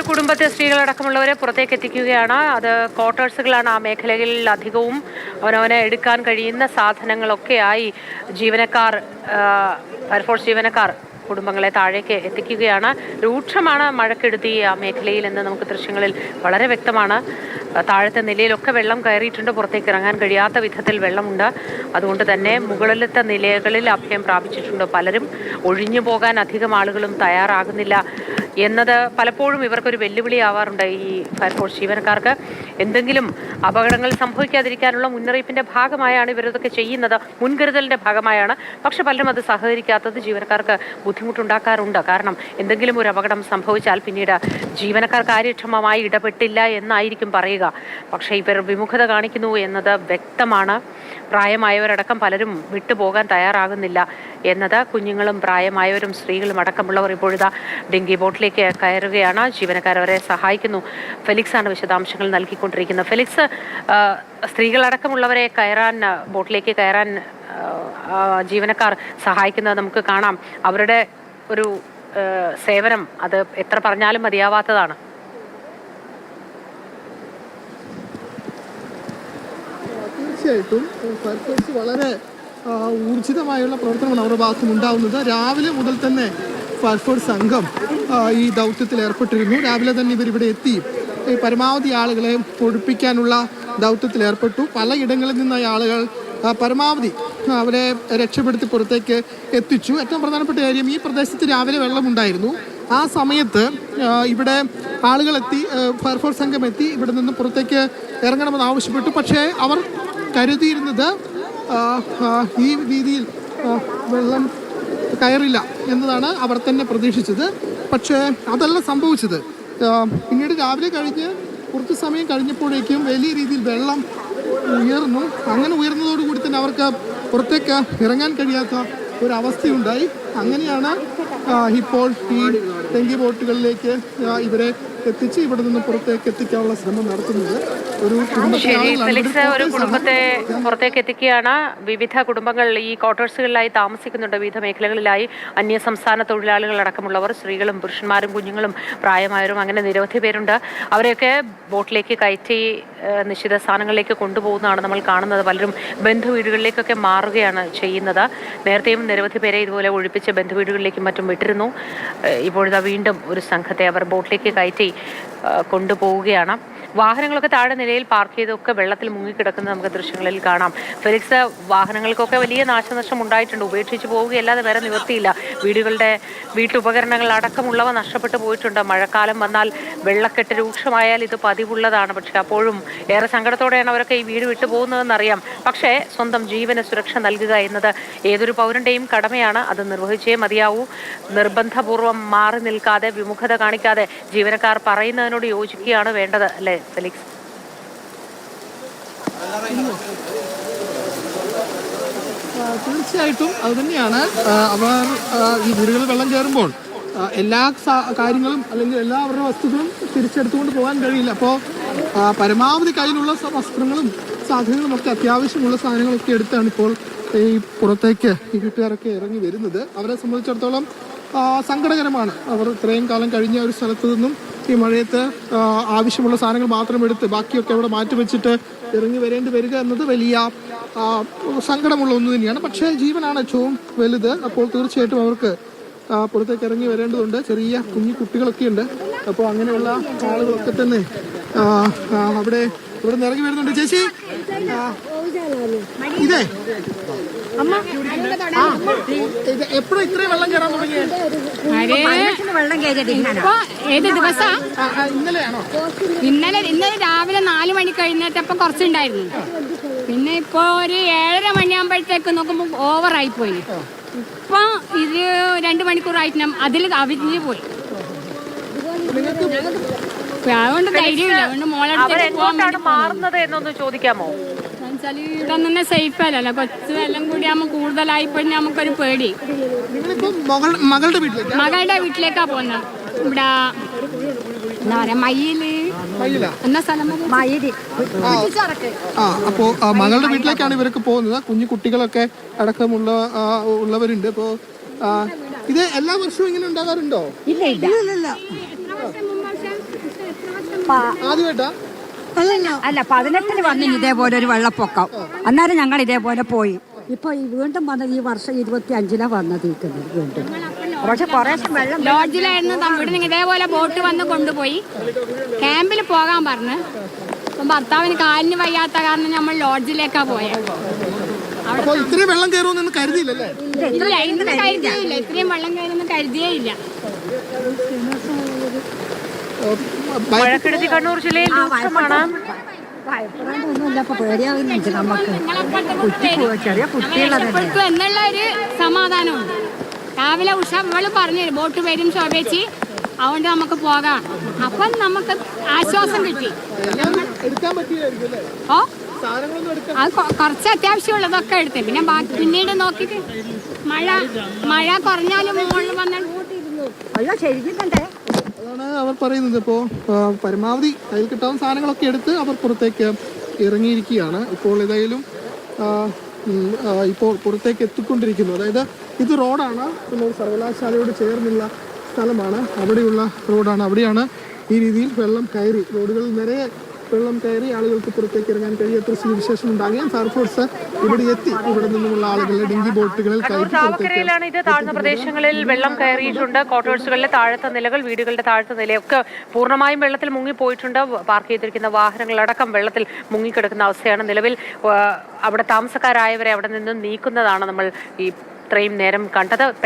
ഒരു കുടുംബത്തെ സ്ത്രീകളടക്കമുള്ളവരെ പുറത്തേക്ക് എത്തിക്കുകയാണ്. അത് ക്വാർട്ടേഴ്സുകളാണ്. ആ മേഖലകളിൽ അധികവും അവനവനെ എടുക്കാൻ കഴിയുന്ന സാധനങ്ങളൊക്കെയായി ജീവനക്കാർ ഫയർഫോഴ്സ് ജീവനക്കാർ കുടുംബങ്ങളെ താഴേക്ക് എത്തിക്കുകയാണ്. രൂക്ഷമാണ് മഴക്കെടുതി ആ മേഖലയിൽ എന്ന് നമുക്ക് ദൃശ്യങ്ങളിൽ വളരെ വ്യക്തമാണ്. താഴത്തെ നിലയിലൊക്കെ വെള്ളം കയറിയിട്ടുണ്ട്. പുറത്തേക്ക് ഇറങ്ങാൻ കഴിയാത്ത വിധത്തിൽ വെള്ളമുണ്ട്. അതുകൊണ്ട് തന്നെ മുകളിലത്തെ നിലകളിൽ അഭയം പ്രാപിച്ചിട്ടുണ്ട് പലരും. ഒഴിഞ്ഞു പോകാൻ അധികം ആളുകളും തയ്യാറാകുന്നില്ല. എന്നത് പലപ്പോഴും ഇവർക്കൊരു വെല്ലുവിളിയാവാറുണ്ട് ഈ ഫയർഫോഴ്സ് ജീവനക്കാർക്ക്. എന്തെങ്കിലും അപകടങ്ങൾ സംഭവിക്കാതിരിക്കാനുള്ള മുന്നറിയിപ്പിന്റെ ഭാഗമായാണ് ഇവരിതൊക്കെ ചെയ്യുന്നത്. മുൻകരുതലിന്റെ ഭാഗമായാണ്. പക്ഷെ പലരും അത് സഹകരിക്കാത്തത് ജീവനക്കാർക്ക് ബുദ്ധിമുട്ടുണ്ടാക്കാറുണ്ട്. കാരണം എന്തെങ്കിലും ഒരു അപകടം സംഭവിച്ചാൽ പിന്നീട് ജീവനക്കാർ കാര്യക്ഷമമായി ഇടപെട്ടില്ല എന്നായിരിക്കും പറയുക. പക്ഷേ ഇവർ വിമുഖത കാണിക്കുന്നു എന്നത് വ്യക്തമാണ്. പ്രായമായവരടക്കം പലരും വിട്ടുപോകാൻ തയ്യാറാകുന്നില്ല. എന്നത് കുഞ്ഞുങ്ങളും പ്രായമായവരും സ്ത്രീകളും അടക്കമുള്ളവർ ഇപ്പോഴത്തെ ഡെങ്കി ബോട്ടിലേക്ക് കയറുകയാണ്. ജീവനക്കാർ അവരെ സഹായിക്കുന്നു. ഫെലിക്സ് ആണ് വിശദാംശങ്ങൾ നൽകിക്കൊണ്ടിരിക്കുന്നത്. ഫെലിക്സ് സ്ത്രീകളടക്കമുള്ളവരെ കയറാൻ ബോട്ടിലേക്ക് കയറാൻ ജീവനക്കാർ സഹായിക്കുന്നത് നമുക്ക് കാണാം. അവരുടെ ഒരു സേവനം അത് എത്ര പറഞ്ഞാലും മതിയാവാത്തതാണ്. തീർച്ചയായിട്ടും വളരെ ഊർജിതമായുള്ള പ്രവർത്തനമാണ് അവരുടെ ഭാഗത്തുനിന്ന് ഉണ്ടാവുന്നത് രാവിലെ മുതൽ തന്നെ ഫയർഫോഴ്സ് സംഘം ഈ ദൗത്യത്തിൽ ഏർപ്പെട്ടിരുന്നു. രാവിലെ തന്നെ ഇവരിവിടെ എത്തി. ഈ പരമാവധി ആളുകളെ ഒഴിപ്പിക്കാനുള്ള ദൗത്യത്തിൽ ഏർപ്പെട്ടു. പലയിടങ്ങളിൽ നിന്നായി ആളുകൾ പരമാവധി അവരെ രക്ഷപ്പെടുത്തി പുറത്തേക്ക് എത്തിച്ചു. ഏറ്റവും പ്രധാനപ്പെട്ട കാര്യം ഈ പ്രദേശത്ത് രാവിലെ വെള്ളമുണ്ടായിരുന്നു ആ സമയത്ത് ഇവിടെ ആളുകളെത്തി ഫയർഫോഴ്സ് സംഘം എത്തി ഇവിടെ നിന്ന് പുറത്തേക്ക് ഇറങ്ങണമെന്ന് ആവശ്യപ്പെട്ടു. പക്ഷേ അവർ കരുതിയിരുന്നത് ഈ രീതിയിൽ വെള്ളം കയറില്ല എന്നതാണ് അവർ തന്നെ പ്രതീക്ഷിച്ചത്. പക്ഷേ അതല്ല സംഭവിച്ചത്. പിന്നീട് രാവിലെ കഴിഞ്ഞ് കുറച്ച് സമയം കഴിഞ്ഞപ്പോഴേക്കും വലിയ രീതിയിൽ വെള്ളം ഉയർന്നു. അങ്ങനെ ഉയർന്നതോടുകൂടി തന്നെ അവർക്ക് പുറത്തേക്ക് ഇറങ്ങാൻ കഴിയാത്ത ഒരു അവസ്ഥയുണ്ടായി അങ്ങനെയാണ് ഇപ്പോൾ ഈ ടെങ്കി ബോട്ടുകളിലേക്ക് ഇവരെ എത്തിച്ച് ഇവിടെ നിന്ന് പുറത്തേക്ക് എത്തിക്കാനുള്ള ശ്രമം നടത്തുന്നത് ഒരു കുടുംബത്തെ പുറത്തേക്ക് എത്തിക്കുകയാണ്. വിവിധ കുടുംബങ്ങൾ ഈ ക്വാർട്ടേഴ്സുകളിലായി താമസിക്കുന്നുണ്ട്. വിവിധ മേഖലകളിലായി അന്യ സംസ്ഥാന തൊഴിലാളികൾ അടക്കമുള്ളവർ സ്ത്രീകളും പുരുഷന്മാരും കുഞ്ഞുങ്ങളും പ്രായമായവരും അങ്ങനെ നിരവധി പേരുണ്ട്. അവരെയൊക്കെ ബോട്ടിലേക്ക് കയറ്റി നിശ്ചിത സ്ഥാനങ്ങളിലേക്ക് കൊണ്ടുപോകുന്നതാണ് നമ്മൾ കാണുന്നത്. പലരും ബന്ധുവീടുകളിലേക്കൊക്കെ മാറുകയാണ് ചെയ്യുന്നത്. നേരത്തെയും നിരവധി പേരെ ഇതുപോലെ ഒഴിപ്പിച്ച് ബന്ധുവീടുകളിലേക്കും മറ്റും വിട്ടിരുന്നു. ഇപ്പോഴിതാ വീണ്ടും ഒരു സംഘത്തെ അവർ ബോട്ടിലേക്ക് കയറ്റി കൊണ്ടുപോവുകയാണ്. വാഹനങ്ങളൊക്കെ താഴെ നിലയിൽ പാർക്ക് ചെയ്തൊക്കെ വെള്ളത്തിൽ മുങ്ങിക്കിടക്കുന്നത് നമുക്ക് ദൃശ്യങ്ങളിൽ കാണാം. ഫെലിക്സ് വാഹനങ്ങൾക്കൊക്കെ വലിയ നാശനഷ്ടം ഉണ്ടായിട്ടുണ്ട്. ഉപേക്ഷിച്ച് പോവുകയല്ലാതെ വേറെ നിവർത്തിയില്ല വീടുകളുടെ വീട്ടുപകരണങ്ങൾ അടക്കമുള്ളവ നഷ്ടപ്പെട്ടു പോയിട്ടുണ്ട്. മഴക്കാലം വന്നാൽ വെള്ളക്കെട്ട് രൂക്ഷമായാൽ ഇത് പതിവുള്ളതാണ്. പക്ഷെ അപ്പോഴും ഏറെ സങ്കടത്തോടെയാണ് അവരൊക്കെ ഈ വീട് വിട്ടു പോകുന്നതെന്നറിയാം. പക്ഷേ സ്വന്തം ജീവന് സുരക്ഷ നൽകുക എന്നത് ഏതൊരു പൗരന്റെയും കടമയാണ്. അത് നിർവഹിച്ചേ മതിയാവൂ. നിർബന്ധപൂർവം മാറി നിൽക്കാതെ വിമുഖത കാണിക്കാതെ ജീവനക്കാർ പറയുന്നതിനോട് യോജിക്കുകയാണ് വേണ്ടത് അല്ലേ ഫെലിക്സ്? തീർച്ചയായിട്ടും അത് തന്നെയാണ്. അവർ ഈ വീടുകളിൽ വെള്ളം കയറുമ്പോൾ എല്ലാ കാര്യങ്ങളും അല്ലെങ്കിൽ എല്ലാ എല്ലാവരുടെ വസ്തുക്കളും തിരിച്ചെടുത്തുകൊണ്ട് പോകാൻ കഴിയില്ല. അപ്പോൾ പരമാവധി കയ്യിലുള്ള വസ്ത്രങ്ങളും സാധനങ്ങളും ഒക്കെ അത്യാവശ്യമുള്ള സാധനങ്ങളൊക്കെ എടുത്താണ് ഇപ്പോൾ ഈ പുറത്തേക്ക് ഈ വീട്ടുകാരൊക്കെ ഇറങ്ങി വരുന്നത്. അവരെ സംബന്ധിച്ചിടത്തോളം സങ്കടകരമാണ്. അവർ ഇത്രയും കാലം കഴിഞ്ഞ ഒരു സ്ഥലത്ത് നിന്നും ഈ മഴയത്ത് ആവശ്യമുള്ള സാധനങ്ങൾ മാത്രം എടുത്ത് ബാക്കിയൊക്കെ അവിടെ മാറ്റി വെച്ചിട്ട് ഇറങ്ങി വരേണ്ടി വരിക എന്നത് വലിയ സങ്കടമുള്ള ഒന്ന് തന്നെയാണ്. പക്ഷേ ജീവനാണ് ഏറ്റവും വലുത്. അപ്പോൾ തീർച്ചയായിട്ടും അവർക്ക് പുറത്തേക്ക് ഇറങ്ങി വരേണ്ടതുണ്ട്. ചെറിയ കുഞ്ഞു കുട്ടികളൊക്കെ ഉണ്ട്. അപ്പോൾ അങ്ങനെയുള്ള ആളുകളൊക്കെ തന്നെ അവിടെ ഇവിടെ നിന്ന് ഇറങ്ങി വരുന്നുണ്ട്. ചേച്ചി ഇതേ. എപ്പോഴും ഇത്രയും വെള്ളം കയറാൻ തുടങ്ങിയത് ഏത് ദിവസാ? ഇന്നലെയാണോ? ഇന്നലെ ഇന്നലെ രാവിലെ നാല് മണി കഴിഞ്ഞിട്ടപ്പോ കുറച്ചുണ്ടായിരുന്നു. പിന്നെ ഇപ്പൊ ഒരു ഏഴര മണിയാകുമ്പോഴത്തേക്ക് നോക്കുമ്പോ ഓവറായി പോയി. ഇപ്പൊ ഇത് രണ്ട് മണിക്കൂറായിട്ട് അതിൽ അവിഞ്ഞ് പോയി. അതുകൊണ്ട് ധൈര്യമില്ല. അതുകൊണ്ട് മോളെ അവരെങ്ങോട്ടാണ് മാറുന്നത് എന്നൊന്ന് ചോദിക്കാമോ? വെച്ചാൽ ഇവിടെ നിന്ന് സേഫ് അല്ലല്ലോ. കൊച്ചു എല്ലാം കൂടി ആകുമ്പോൾ കൂടുതലായി പോയി നമുക്കൊരു പേടി. മകളുടെ വീട്ടിലേക്ക്? മകളുടെ വീട്ടിലേക്കാ പോകുന്നത്. ഇവിടെ എന്താ പറയാ മയ്യിൽ ആ. അപ്പോ മകളുടെ വീട്ടിലേക്കാണ് ഇവർക്ക് പോകുന്നത്. കുഞ്ഞു കുട്ടികളൊക്കെ അടക്കമുള്ള ഉള്ളവരുണ്ട്. അപ്പോ ഇത് എല്ലാ വർഷവും ഇങ്ങനെ ഉണ്ടാകാറുണ്ടോ? ഇല്ല ഇല്ല. ആദ്യമായിട്ടാ? അല്ല പതിനെട്ടിന് വന്നു ഇതേപോലെ ഒരു വെള്ളപ്പൊക്കം. അന്നേരം ഞങ്ങൾ ഇതേപോലെ പോയി. ഇപ്പൊ ഈ വീണ്ടും വന്നത് ഈ വർഷം ഇരുപത്തി അഞ്ചിനാ വന്നത് വീണ്ടും. പക്ഷെ കുറേശ്ശെ വെള്ളം ലോഡ്ജിലായിരുന്നു ഇവിടെ നിന്ന് ഇതേപോലെ ബോട്ട് വന്ന് കൊണ്ടുപോയി. ക്യാമ്പിൽ പോകാൻ പറഞ്ഞ്. അപ്പം ഭർത്താവിന് കാലിന് വയ്യാത്ത കാരണം നമ്മൾ ലോഡ്ജിലേക്കാ പോയത് അപ്പൊ ഇത്രയും വെള്ളം കയറുമെന്ന് കരുതിയില്ലല്ലേ? ഇല്ല ഇന്ന് കരുതിയില്ല. ഇത്രയും വെള്ളം കയറുമെന്ന് കരുതിയേ ഇല്ല. ഭയ- മഴക്കെടുതി കണ്ണൂർ ജില്ലയിൽ രൂക്ഷമാണ് ഭയപ്പെടാനൊന്നുമില്ല ഇപ്പൊ പേടിയാവുന്നുണ്ട്. നമുക്ക് കുട്ടി പോയി ചെറിയ കുട്ടികളെ എന്നുള്ള ഒരു സമാധാനമുണ്ട്. രാവിലെ ഉഷ ഇവൾ പറഞ്ഞു ബോട്ട് വരും ശോഭേച്ചി. അതുകൊണ്ട് നമുക്ക് പോകാം. അപ്പം നമുക്ക് ആശ്വാസം കിട്ടി. എല്ലാം എടുക്കാൻ പറ്റിയായിരിക്കും അല്ലേ? ഓ? അത് കുറച്ച് അത്യാവശ്യമുള്ളതൊക്കെ എടുത്ത്. പിന്നെ ബാക്കി പിന്നീട് നോക്കിയിട്ട് മഴ മഴ കുറഞ്ഞാലും മുകളിൽ വന്നാൽ അതാണ് അവർ പറയുന്നത്. ഇപ്പോൾ പരമാവധി കയ്യിൽ കിട്ടാവുന്ന സാധനങ്ങളൊക്കെ എടുത്ത് അവർ പുറത്തേക്ക് ഇറങ്ങിയിരിക്കുകയാണ്. ഇപ്പോൾ ഏതായാലും ഇപ്പോൾ പുറത്തേക്ക് എത്തിക്കൊണ്ടിരിക്കുന്നു. അതായത് ഇത് റോഡാണ്. പിന്നെ സർവകലാശാലയോട് ചേർന്നുള്ള സ്ഥലമാണ്. അവിടെയുള്ള റോഡാണ്. അവിടെയാണ് ഈ രീതിയിൽ വെള്ളം കയറി. റോഡുകളിൽ നിറയെ വെള്ളം കയറി ആളുകൾക്ക് പുറത്തേക്ക് ഇറങ്ങാൻ കഴിയാത്ത സ്ഥിതിവിശേഷം ഉണ്ടാകുകയും ഫയർഫോഴ്സ് ഇവിടെ എത്തി. ഇവിടെ നിന്നുമുള്ള ആളുകളെ ഡിങ്കി ബോട്ടുകളിൽ പുറത്തേക്ക് ഇത്. താഴ്ന്ന പ്രദേശങ്ങളിൽ വെള്ളം കയറിയിട്ടുണ്ട്. ക്വാർട്ടേഴ്സുകളിലെ താഴത്തെ നിലകൾ വീടുകളുടെ താഴത്തെ നിലയൊക്കെ പൂർണമായും വെള്ളത്തിൽ മുങ്ങിപ്പോയിട്ടുണ്ട് പാർക്ക് ചെയ്തിരിക്കുന്ന വാഹനങ്ങളടക്കം വെള്ളത്തിൽ മുങ്ങിക്കിടക്കുന്ന അവസ്ഥയാണ് നിലവിൽ. അവിടെ താമസക്കാരായവരെ അവിടെ നിന്നും നീക്കുന്നതാണ് നമ്മൾ ഈ ഇത്രയും നേരം കണ്ടത്.